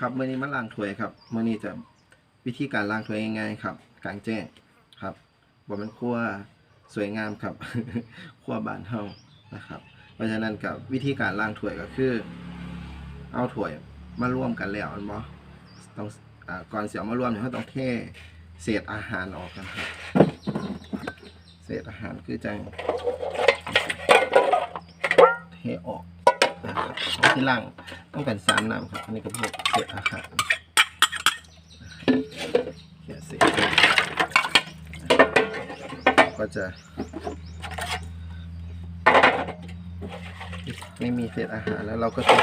ครับเมื่อนี้มาล้างถ้วยครับเมื่อนี้จะวิธีการล้างถ้วยง่ายๆครับกลางแจ้งครับบ่แมันครัวสวยงามครับครัวบานเฮานะครับ เพราะฉะนั้นกับวิธีการล้างถ้วยก็คือ เอาถ้วยมาร่วมกันแล้วอันบ่ต้องอก่อนเสียมารวมเนี่ยเขาต้องเทเศษอาหารออกกันครับเศษอาหารคือจังเทออก นะครับเอาที่ล่างต้องเป็นสามน้ำครับ อันนี้ก็พวกเศษอาหารเขียเศษก็จะ ไม่มีเศษอาหารแล้วเราก็จะ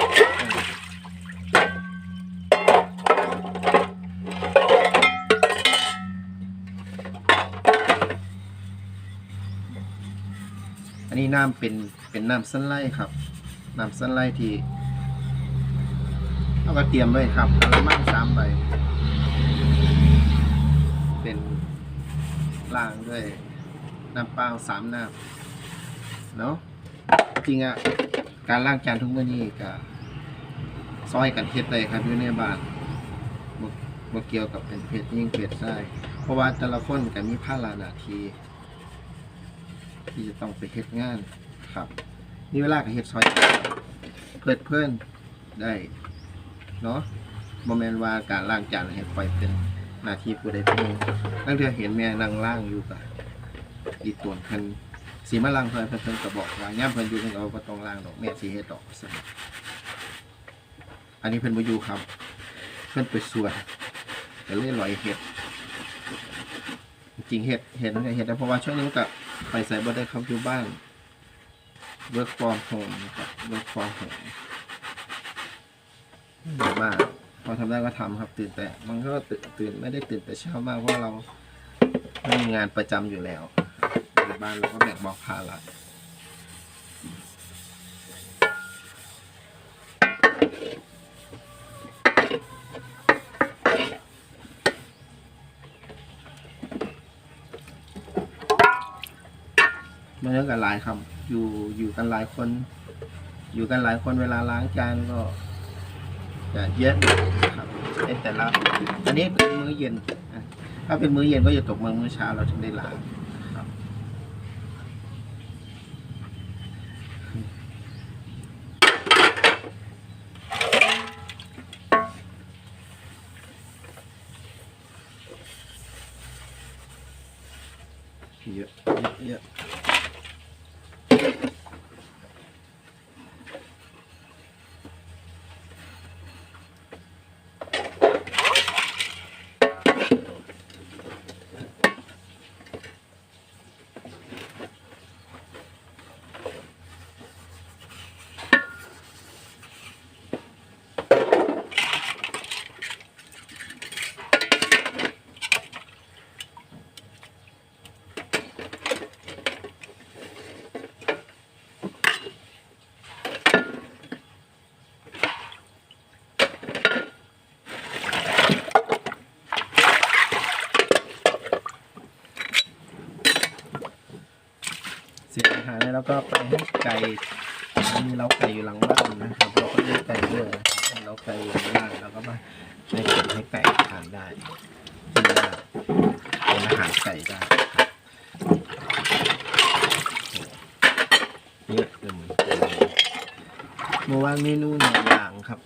อันนี้น้ำเป็นเป็นน้ำสั้นไล่ครับ น้ำสันไลที่เราก็เตรียมไว้ครับกระมังสามใบเป็นล่างด้วยน้ำเปล่าสามน้ำเนาะจริงอะการล้างจานทุกมื้อนี้ก็ซอยกันเฮ็ดได้ครับอยู่ในบ้านบ่บ่เกี่ยวกับเป็นเพศยิ่งเพศชายเพราะว่าแต่ละคนก็มีภาระหน้าที่ที่จะต้องไปเฮ็ดงานครับ มีเวลาก็เฮ็ดซอยเพิดเพลินได้ เนาะบ่แม่นว่าการล้างจานให้ปล่อยเป็นหน้าที่ผู้ใดผู้หนึ่งนั่นเธอเห็นแม่นั่งล้างอยู่ก็อีตวนเพิ่นสีมาลังเพิ่นเพิ่นเพิ่นก็บอกว่าย่ามเพิ่นอยู่เพิ่นก็ต้องล้างดอกแม่สิเฮ็ดดอกอันนี้เพิ่นบ่อยู่ครับ เพิ่นไปสวนก็เลยลอยเฮ็ด จริงเฮ็ดเฮ็ดนั่นเฮ็ดได้เพราะว่าช่วงนี้มันก็ไปใส่บ่ได้ครับอยู่บ้าน work from home นะครับ work from home อยู่บ้ากพอทำได้ก็ทำครับ ตื่นแต่มันก็ตื่นตื่นไม่ได้ตื่นแต่เช้ามากเพราะว่าเราไม่มีงานประจำอยู่แล้วในบ้านเราก็แบ่งเบอกภาระ มันเรื่องกันหลายครับ อยู่อยู่กันหลายคน อยู่กันหลายคนเวลาล้างจานก็จะเยอะครับในแต่ละอันนี้เป็นมื้อเย็นถ้าเป็นมื้อเย็นก็จะตกมามื้อเช้าเราถึงได้ล้างเยอะเยอะ หารแล้วก็ไปให้ไก่มีเราไก่อยู่หลังบ้านนะครับเราก็เลี้ยงไก่ด้วยเราไก่อยู่หลังบ้านเราก็มาให้เก็บให้ไก่ทานได้กินได้เป็นอาหารไก่ได้ครับเยอะเกินเมื่อวานเมนูหนึ่งอย่างครับ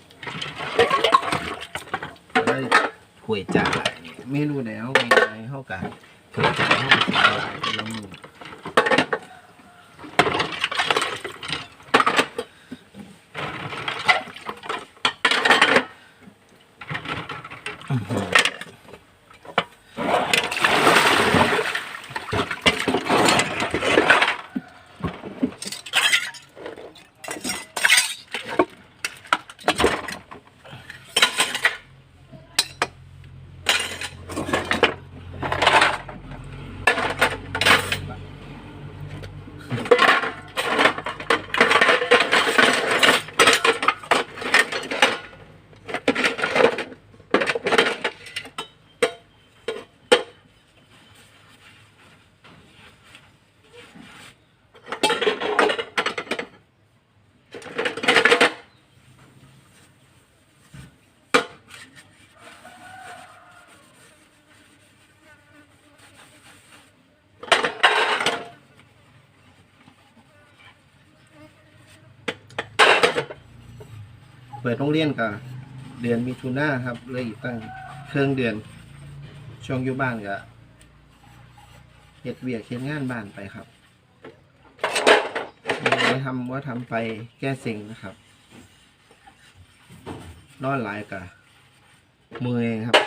ได้ถ้วยจ่ายเมนูแล้วง่ายๆเข้ากันถ้วยจ่าเข้ากันหลายเป็นละมือ เปิดโรงเรียนก็เดือนมิถุนาครับเลยอีกตั้งเครื่องเดือน ช่วงอยู่บ้านก็เฮ็ดเวียกเฮ็ดงานบ้านไปครับไมีอะไรทำว่าทำไปแก้สิ่งนะครับ นอนหลายกะเมื่อยครับ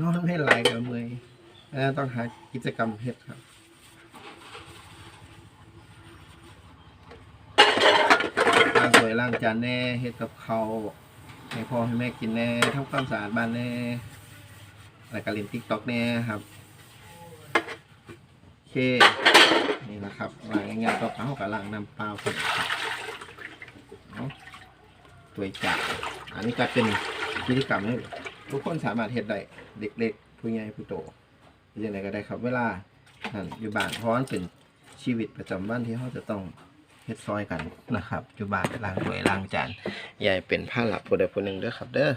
นอนไม่หลายกะเมื่อยแล้วต้องหากิจกรรมเฮ็ดครับ ล้างจานแน่เฮ็ดกับเขาให้พ่อให้แม่กินแน่ทำความสะอาดบ้านแน่แล้วก็เล่นติ๊กต็อกแน่ครับโอเคนี่นะครับล้างง่ายๆต่อไปเขาก็ล้างน้ำเปล่าครับเอาถ้วจานอันนี้ก็เป็นกิจกรรมที่ทุกคนสามารถเฮ็ดได้เด็กๆผู้ใหญ่ผู้โตยังไงก็ได้ครับ เวลาอยู่บ้านเพราะมันเป็นชีวิตประจำวันที่เขาจะต้อง เฮ็ดซอยกันนะครับอยู่บ้านล้างถ้วยล้างจานยายเป็นผ้าหลับผู้ใดผู้หนึ่งเด้อครับเด้อ